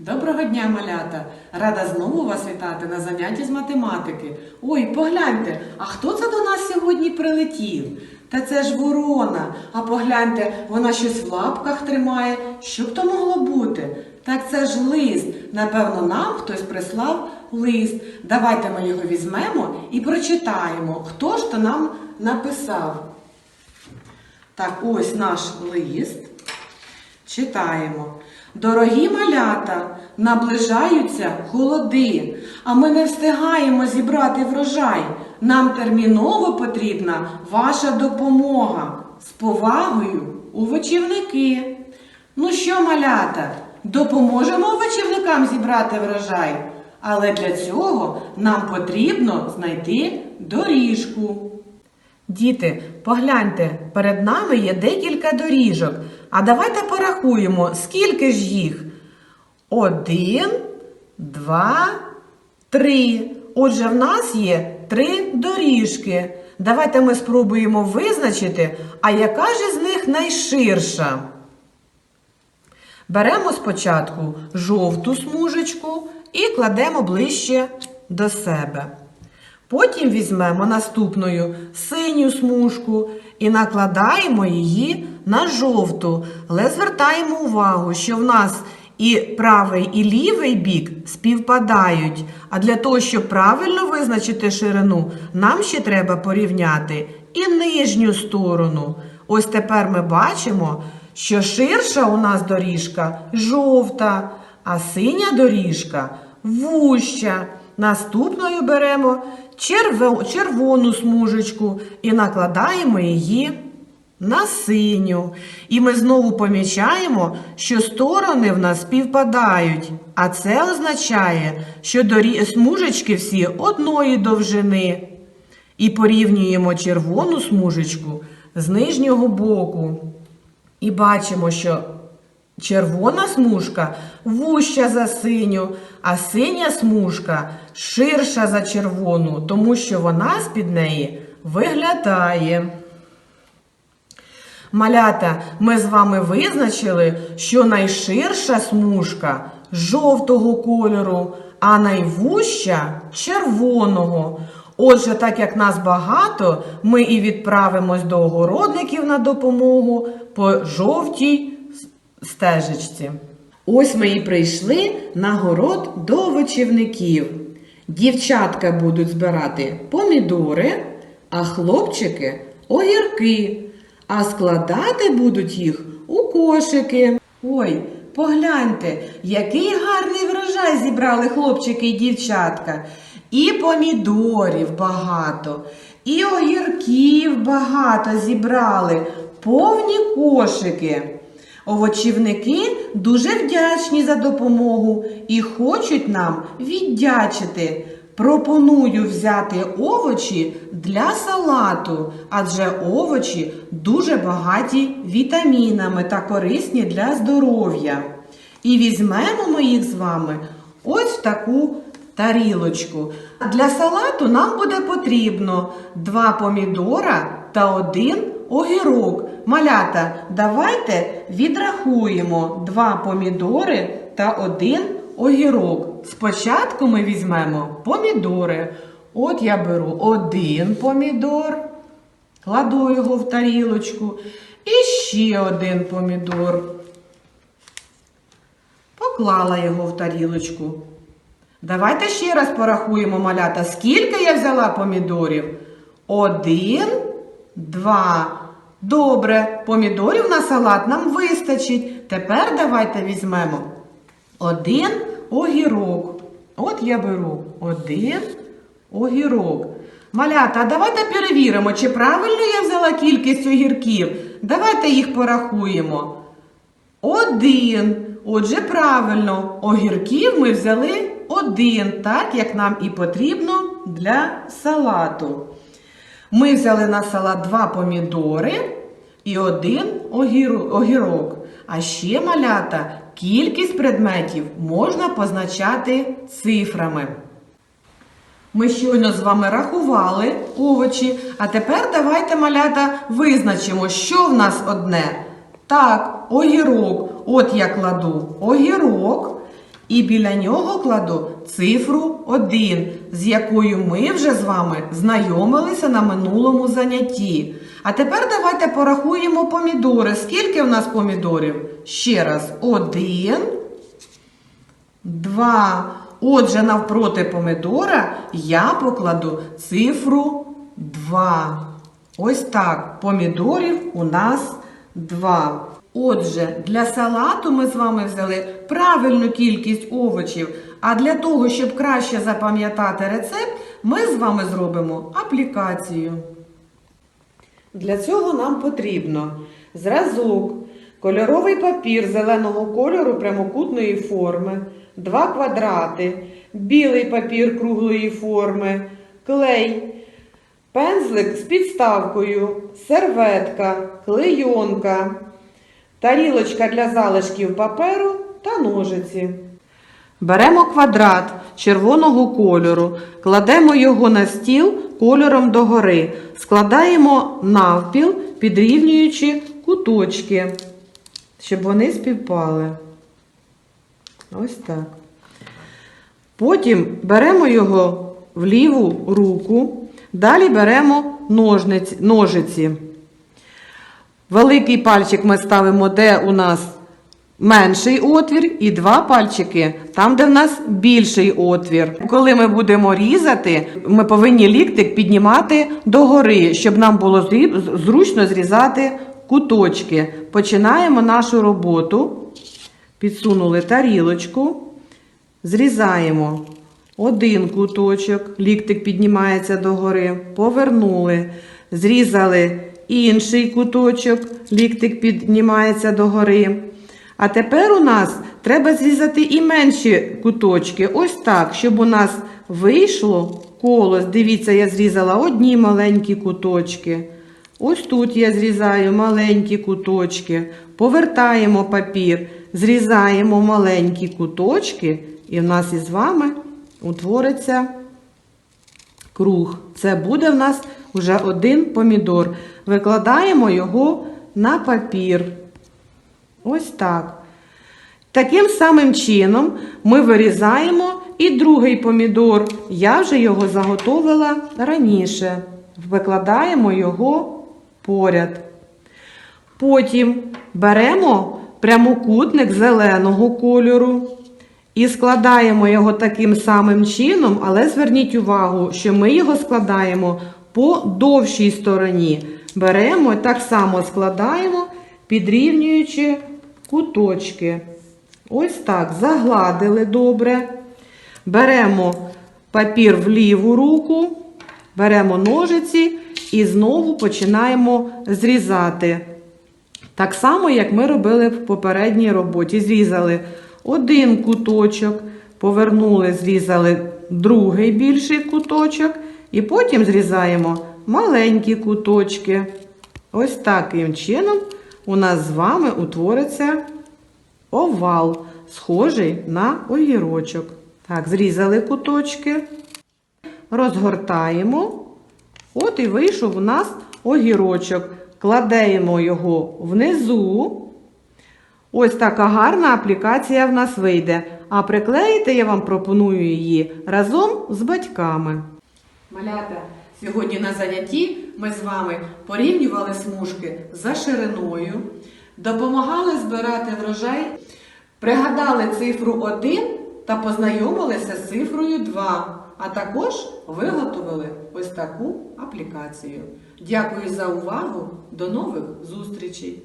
Доброго дня, малята! Рада знову вас вітати на занятті з математики. Ой, погляньте, а хто це до нас сьогодні прилетів? Та це ж ворона. А погляньте, вона щось в лапках тримає. Що б то могло бути? Так це ж лист. Напевно, нам хтось прислав лист. Давайте ми його візьмемо і прочитаємо, хто ж то нам написав. Так, ось наш лист. Читаємо. Дорогі малята, наближаються холоди, а ми не встигаємо зібрати врожай. Нам терміново потрібна ваша допомога. З повагою у вечівники. Ну що, малята, допоможемо вечівникам зібрати врожай, але для цього нам потрібно знайти доріжку. Діти, погляньте, перед нами є декілька доріжок. А давайте порахуємо, скільки ж їх? Один, два, три. Отже, в нас є три доріжки. Давайте ми спробуємо визначити, а яка ж з них найширша. Беремо спочатку жовту смужечку і кладемо ближче до себе. Потім візьмемо наступною синю смужку і накладаємо її на жовту. Але звертаємо увагу, що в нас і правий, і лівий бік співпадають. А для того, щоб правильно визначити ширину, нам ще треба порівняти і нижню сторону. Ось тепер ми бачимо, що ширша у нас доріжка жовта, а синя доріжка вуща. Наступною беремо червону смужечку і накладаємо її на синю. І ми знову помічаємо, що сторони в нас співпадають. А це означає, що смужечки всі одної довжини. І порівнюємо червону смужечку з нижнього боку. І бачимо, що червона смужка вуща за синю, а синя смужка ширша за червону, тому що вона з-під неї виглядає. Малята, ми з вами визначили, що найширша смужка жовтого кольору, а найвуща червоного. Отже, так як нас багато, ми і відправимось до огородників на допомогу по жовтій стежечці. Ось ми і прийшли на город до овочівників. Дівчатка будуть збирати помідори, а хлопчики огірки, а складати будуть їх у кошики. Ой, погляньте, який гарний врожай зібрали хлопчики і дівчатка. І помідорів багато, і огірків багато зібрали, повні кошики. Овочівники дуже вдячні за допомогу і хочуть нам віддячити. Пропоную взяти овочі для салату, адже овочі дуже багаті вітамінами та корисні для здоров'я. І візьмемо ми їх з вами ось в таку тарілочку. Для салату нам буде потрібно два помідора та один огірок. Малята, давайте відрахуємо два помідори та один огірок. Спочатку ми візьмемо помідори. От я беру один помідор, кладу його в тарілочку. І ще один помідор. Поклала його в тарілочку. Давайте ще раз порахуємо, малята, скільки я взяла помідорів? Один, два. Добре, помідорів на салат нам вистачить. Тепер давайте візьмемо один огірок. От я беру один огірок. Малята, давайте перевіримо, чи правильно я взяла кількість огірків. Давайте їх порахуємо. Один. Отже, правильно, огірків ми взяли один, так як нам і потрібно для салату. Ми взяли на салат два помідори і один огірок. А ще малята, кількість предметів можна позначати цифрами. Ми щойно з вами рахували овочі, а тепер давайте, малята, визначимо, що в нас одне. Так, огірок. От я кладу огірок І біля нього кладу цифру 1, з якою ми вже з вами знайомилися на минулому занятті. А тепер давайте порахуємо помідори. Скільки в нас помідорів? Ще раз, один, два. Отже, навпроти помидора я покладу цифру 2. Ось так. Помідорів у нас 2. Отже, для салату ми з вами взяли правильну кількість овочів. А для того, щоб краще запам'ятати рецепт, ми з вами зробимо аплікацію. Для цього нам потрібно зразок, кольоровий папір зеленого кольору прямокутної форми, два квадрати, білий папір круглої форми, клей, пензлик з підставкою, серветка, клейонка, тарілочка для залишків паперу та ножиці. Беремо квадрат червоного кольору, кладемо його на стіл кольором догори, складаємо навпіл, підрівнюючи куточки, щоб вони співпали. Ось так. Потім беремо його в ліву руку, далі беремо ножниці, ножиці. Великий пальчик ми ставимо, де у нас менший отвір, і два пальчики там, де в нас більший отвір. Коли ми будемо різати, ми повинні ліктик піднімати догори, щоб нам було зручно зрізати куточки. Починаємо нашу роботу. Підсунули тарілочку, зрізаємо один куточок, ліктик піднімається догори, повернули, зрізали інший куточок, ліктик піднімається догори. А тепер у нас треба зрізати і менші куточки. Ось так, щоб у нас вийшло коло. Дивіться, я зрізала одні маленькі куточки. Ось тут я зрізаю маленькі куточки, повертаємо папір, зрізаємо маленькі куточки, і в нас із вами утвориться круг. Це буде в нас вже один помідор. Викладаємо його на папір. Ось так. Таким самим чином ми вирізаємо і другий помідор. Я вже його заготовила раніше. Викладаємо його поряд. Потім беремо прямокутник зеленого кольору і складаємо його таким самим чином, але зверніть увагу, що ми його складаємо по довшій стороні. Беремо і так само складаємо, підрівнюючи куточки. Ось так, загладили добре. Беремо папір в ліву руку, беремо ножиці і знову починаємо зрізати. Так само, як ми робили в попередній роботі. Зрізали один куточок, повернули, зрізали другий більший куточок, і потім зрізаємо маленькі куточки. Ось таким чином у нас з вами утвориться овал, схожий на огірочок. Так, зрізали куточки, розгортаємо. От і вийшов у нас огірочок. Кладемо його внизу. Ось така гарна аплікація в нас вийде. А приклеїти я вам пропоную її разом з батьками. Малята, сьогодні на занятті ми з вами порівнювали смужки за шириною, допомагали збирати врожай, пригадали цифру 1 та познайомилися з цифрою 2, а також виготовили ось таку аплікацію. Дякую за увагу! До нових зустрічей!